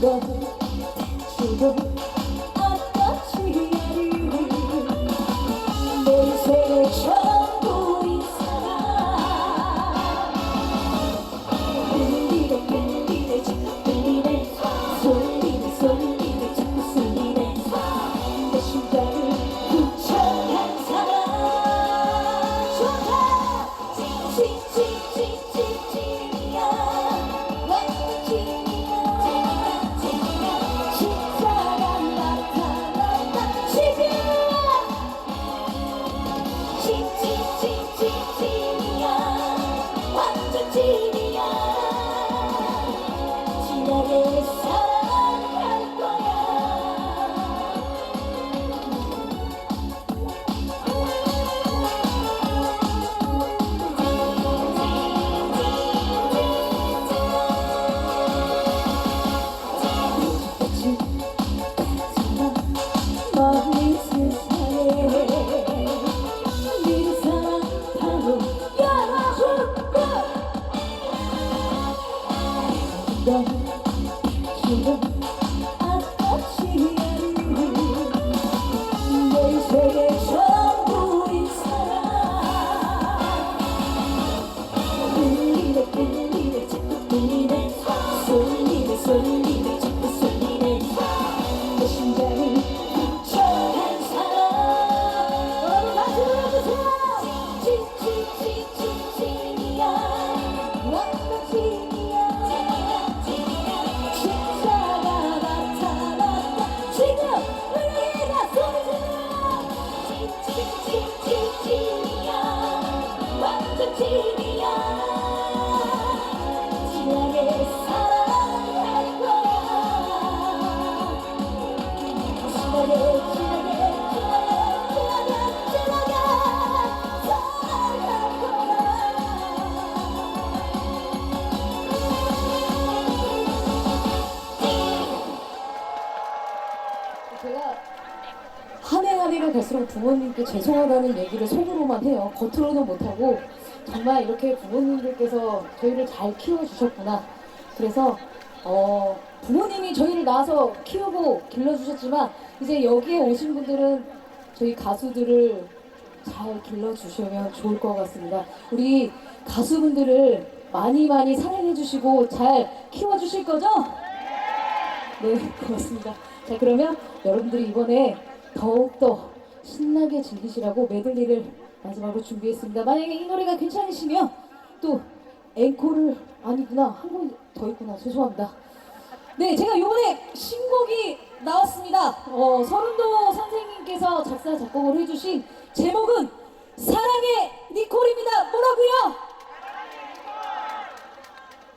너 지금 않니 내 인생의 전부인 사랑 울리네 울리네 자꾸 울리네 소리네 소리네 자꾸 소리네. 내 심장을 사랑 좋아 찐찐찐 부모님께 죄송하다는 얘기를 속으로만 해요. 겉으로는 못하고 정말 이렇게 부모님들께서 저희를 잘 키워주셨구나. 그래서 어, 부모님이 저희를 낳아서 키우고 길러주셨지만 이제 여기에 오신 분들은 저희 가수들을 잘 길러주시면 좋을 것 같습니다. 우리 가수분들을 많이 많이 사랑해주시고 잘 키워주실 거죠? 네, 고맙습니다. 자, 그러면 여러분들이 이번에 더욱더 신나게 즐기시라고 메들리를 마지막으로 준비했습니다. 만약에 이 노래가 괜찮으시면 또 앵콜을 아니구나 한 곡 더 있구나 죄송합니다. 네, 제가 이번에 신곡이 나왔습니다. 어, 서른도 선생님께서 작사 작곡을 해주신 제목은 사랑의 니콜입니다. 뭐라고요?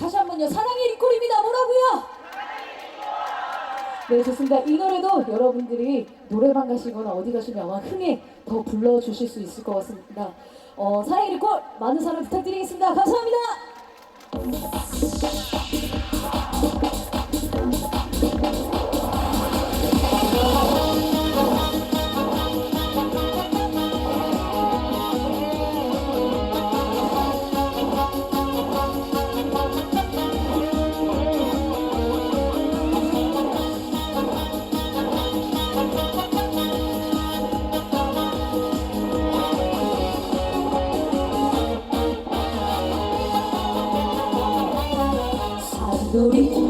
다시 한번요. 사랑의 니콜입니다. 뭐라고요? 네, 좋습니다. 이 노래도 여러분들이 노래방 가시거나 어디 가시면 아마 흥에 더 불러주실 수 있을 것 같습니다. 어, 사랑의 리콜 많은 사랑 부탁드리겠습니다. 감사합니다. You.